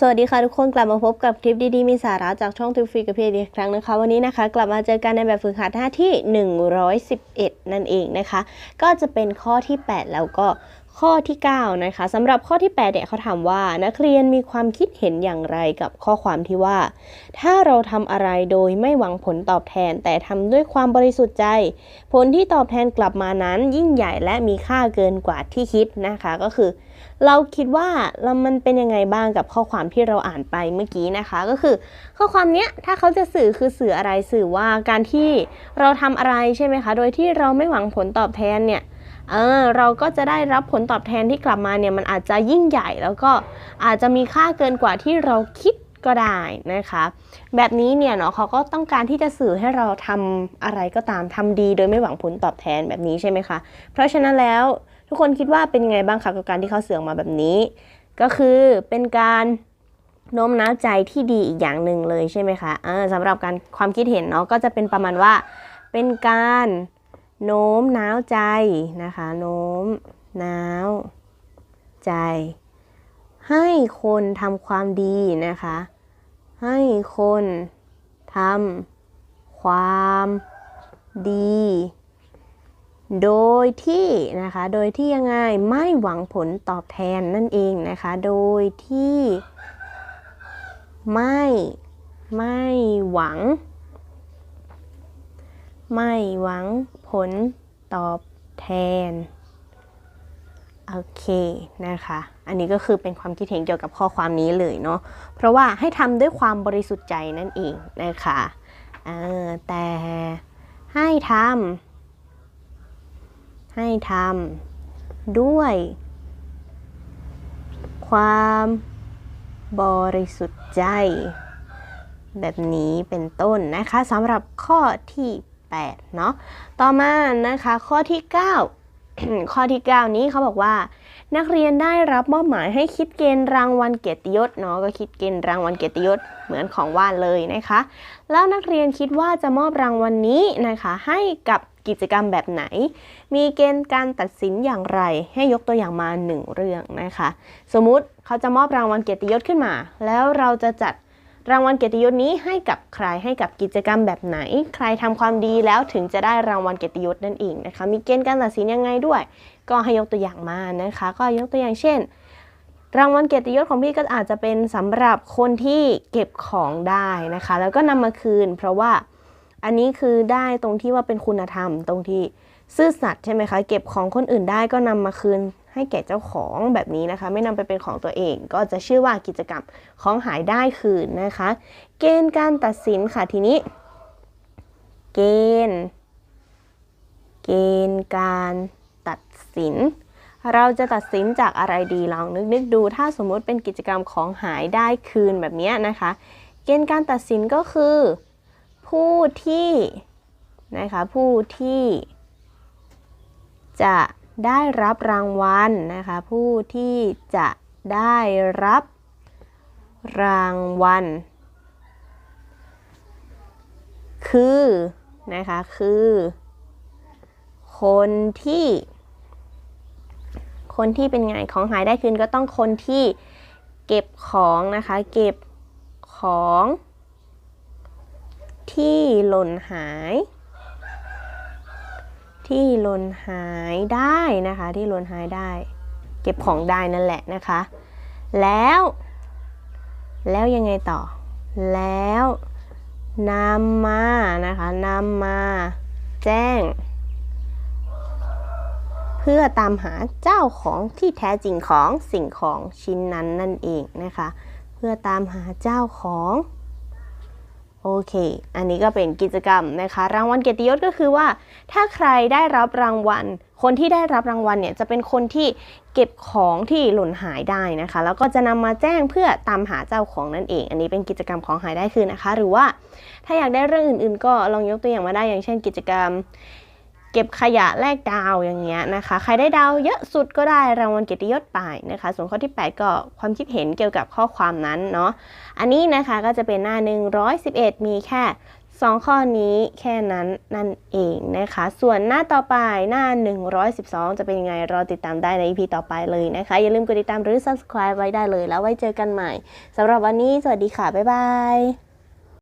สวัสดีค่ะทุกคนกลับมาพบกับคลิปดีๆ มีสาระจากช่องทิวฟรีกับพี่อีกครั้งนะคะ วันนี้นะคะ กลับมาเจอกันในแบบฝึกหัดหน้าที่ 111 นั่นเองนะคะ ก็จะเป็นข้อที่ 8 แล้วก็ ข้อที่ 9 นะคะสำหรับข้อที่8เนี่ยเขาถามว่า นักเรียนมีความคิดเห็นอย่างไรกับข้อความที่ว่า ถ้าเราทำอะไรโดยไม่หวังผลตอบแทน แต่ทำด้วยความบริสุทธิ์ใจ ผลที่ตอบแทนกลับมานั้นยิ่งใหญ่และมีค่าเกินกว่าที่คิดนะคะ ก็คือ เราคิดว่าเรามันเป็นยังไงบ้างกับข้อความที่เราอ่านไปเมื่อกี้นะคะ ก็คือ ข้อความเนี้ยถ้าเขาจะสื่อคือสื่ออะไรสื่อว่าการที่เราทำอะไรใช่ไหมคะ โดยที่เราไม่หวังผลตอบแทนเนี่ย เออเราก็จะได้รับผลตอบแทนที่กลับมาเนี่ยมันอาจจะยิ่งใหญ่ แล้วก็อาจจะมีค่าเกินกว่าที่เราคิดก็ได้นะคะ แบบนี้เนี่ยเนาะเขาก็ต้องการที่จะสื่อให้เราทำอะไรก็ตามทำดีโดยไม่หวังผลตอบแทนแบบนี้ใช่ไหมคะ เพราะฉะนั้นแล้วทุกคนคิดว่าเป็นไงบ้างคะกับการที่เขาเสื่อออกมาแบบนี้ ก็คือเป็นการโน้มน้าวใจที่ดีอีกอย่างหนึ่งเลยใช่ไหมคะอ่าสำหรับการความคิดเห็นเนาะก็จะเป็นประมาณว่าเป็นการ โน้มน้าวใจนะคะ โน้มน้าวใจ ให้คนทำความดีนะคะ ให้คนทำความดี โดยที่นะคะ โดยที่ยังไงไม่หวังผลตอบแทนนั่นเองนะคะ โดยที่ไม่ไม่หวัง ไม่หวังผลตอบแทน โอเคนะคะ อันนี้ก็คือเป็นความคิดเห็นเกี่ยวกับข้อความนี้เลยเนาะ เพราะว่าให้ทำด้วยความบริสุทธิ์ใจนั่นเองนะคะแต่ให้ทำให้ทำด้วย ความบริสุทธิ์ใจ แบบนี้เป็นต้นนะคะสำหรับข้อที่ 8เนาะต่อมานะคะข้อที่ 9 ข้อที่ 9 นี้เขาบอกว่า นักเรียนได้รับมอบหมายให้คิดเกณฑ์รางวัลเกียรติยศเนาะก็คิดเกณฑ์รางวัลเกียรติยศเหมือนของว่านเลยนะคะ แล้วนักเรียนคิดว่าจะมอบรางวัลนนี้นะคะให้กับกิจกรรมแบบไหน มีเกณฑ์การตัดสินอย่างไร ให้ยกตัวอย่างมาหนึ่งเรื่องนะคะ สมมุติเขาจะมอบรางวัลเกียรติยศขึ้นมา แล้วเราจะจัด รางวัลเกียรติยศนี้ให้กับใครให้กับกิจกรรมแบบไหน ใครทำความดีแล้วถึงจะได้รางวัลเกียรติยศนั่นเองนะคะ มีเกณฑ์การตัดสินยังไงด้วย ก็ให้ยกตัวอย่างมานะคะ ก็ยกตัวอย่างเช่น รางวัลเกียรติยศของพี่ก็อาจจะเป็นสำหรับคนที่เก็บของได้นะคะ แล้วก็นำมาคืน เพราะว่าอันนี้คือได้ตรงที่ว่าเป็นคุณธรรมตรงที่ซื่อสัตย์ใช่ไหมคะ เก็บของคนอื่นได้ก็นำมาคืน ให้แก่เจ้าของแบบนี้นะคะ ไม่นำไปเป็นของตัวเอง ก็จะชื่อว่ากิจกรรมของหายได้คืนนะคะ เกณฑ์การตัดสินค่ะทีนี้ เกณฑ์ เกณฑ์การตัดสิน เราจะตัดสินจากอะไรดีลองนึกนึกดู ถ้าสมมุติเป็นกิจกรรมของหายได้คืนแบบนี้นะคะ เกณฑ์การตัดสินก็คือ ผู้ที่นะคะผู้ที่จะ ได้รับรางวัลนะคะ ผู้ที่จะได้รับรางวัล คือนะคะคือ คนที่ คนที่เป็นไงของหายได้คืนก็ต้องคนที่เก็บของนะคะ เก็บของที่หล่นหาย ที่หล่นหายได้นะคะ ที่หล่นหายได้ เก็บของได้นั่นแหละนะคะ แล้ว แล้วยังไงต่อ แล้วนำมานะคะนำมาแจ้ง เพื่อตามหาเจ้าของที่แท้จริงของสิ่งของชิ้นนั้นนั่นเองนะคะ เพื่อตามหาเจ้าของ โอเค อันนี้ก็เป็นกิจกรรมนะคะ รางวัลเกียรติยศก็คือว่า ถ้าใครได้รับรางวัล คนที่ได้รับรางวัลเนี่ยจะเป็นคนที่เก็บของที่หล่นหายได้นะคะ แล้วก็จะนำมาแจ้งเพื่อตามหาเจ้าของนั่นเอง อันนี้เป็นกิจกรรมของหายได้คืนนะคะ หรือว่าถ้าอยากได้เรื่องอื่น ๆ ก็ลองยกตัวอย่างมาได้อย่างเช่น กิจกรรม เก็บขยะแลกดาวอย่างเงี้ยนะคะ ใครได้ดาวเยอะสุดก็ได้รางวัลเกียรติยศไปนะคะ ส่วนข้อที่ 8 ก็ความคิดเห็นเกี่ยวกับข้อความนั้นเนาะ อันนี้นะคะก็จะเป็นหน้า 111 มีแค่ 2 ข้อนี้แค่นั้นนั่นเองนะคะ ส่วนหน้าต่อไปหน้า 112 จะเป็นยังไงรอติดตามได้ใน EP ต่อไปเลยนะคะ อย่าลืมกดติดตามหรือ subscribe ไว้ได้เลยแล้วไว้เจอกันใหม่สำหรับวันนี้สวัสดีค่ะ บ๊ายบาย